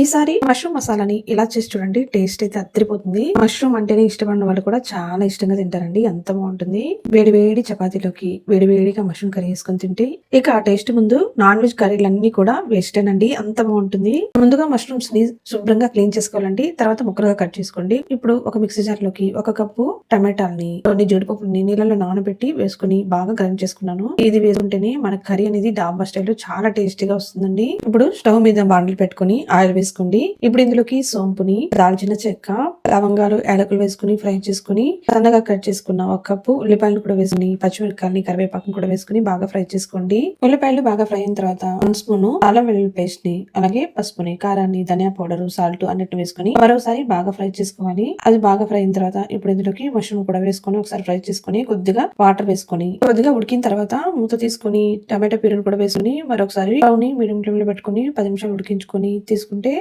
ఈసారి మష్రూమ్ మసాలాని ఇలా చేసి చూడండి టేస్ట్ అయితే అద్దరిపోతుంది. మష్రూమ్ అంటేనే ఇష్టపడిన వాళ్ళు కూడా చాలా ఇష్టంగా తింటారండి ఎంత బాగుంటుంది. వేడి వేడి చపాతీలోకి వేడి వేడిగా మష్రూమ్ కర్రీ వేసుకొని తింటే ఇక ఆ టేస్ట్ ముందు నాన్ వెజ్ కర్రీలన్నీ కూడా వేస్ట్ అండి అంత బాగుంటుంది. ముందుగా మష్రూమ్స్ని శుభ్రంగా క్లీన్ చేసుకోవాలండి తర్వాత ముక్కలుగా కట్ చేసుకోండి. ఇప్పుడు ఒక మిక్సీ జార్లోకి ఒక కప్పు టమాటాలని కొన్ని జీడిపప్పుని నీళ్ళలో నానబెట్టి వేసుకుని బాగా గ్రైండ్ చేసుకున్నాను. ఇది వేసుకుంటేనే మన కర్రీ అనేది డాబా స్టైల్ చాలా టేస్టీగా వస్తుందండి. ఇప్పుడు స్టవ్ మీద బాండ్లు పెట్టుకుని ఆయిల్ వేసుకోండి ఇప్పుడు ఇందులోకి సోంపుని దాల్చిన చెక్క లవంగాలు యాలకులు వేసుకుని ఫ్రై చేసుకుని సన్నగా కట్ చేసుకున్న ఒక కప్పు ఉల్లిపాయలు కూడా వేసుకుని పచ్చిమిరపకాయలని కరివేపాకుని కూడా వేసుకుని బాగా ఫ్రై చేసుకోండి. ఉల్లిపాయలు బాగా ఫ్రై అయిన తర్వాత వన్ స్పూన్ అల్లం వెల్లుల్లి పేస్ట్ని అలాగే పసుపుని కారాన్ని ధనియా పౌడర్ సాల్ట్ అన్నిటిని వేసుకుని మరోసారి బాగా ఫ్రై చేసుకోవాలి. అది బాగా ఫ్రై అయిన తర్వాత ఇప్పుడు ఇందులోకి మష్రూమ్ కూడా వేసుకొని ఒకసారి ఫ్రై చేసుకుని కొద్దిగా వాటర్ వేసుకొని కొద్దిగా ఉడికిన తర్వాత మూత తీసుకుని టమాటా ప్యూరీని కూడా వేసుకుని మరొకసారి మీడియం ఫ్లేమ్లో పెట్టుకుని పది నిమిషాలు ఉడికించుకొని తీసుకుంటే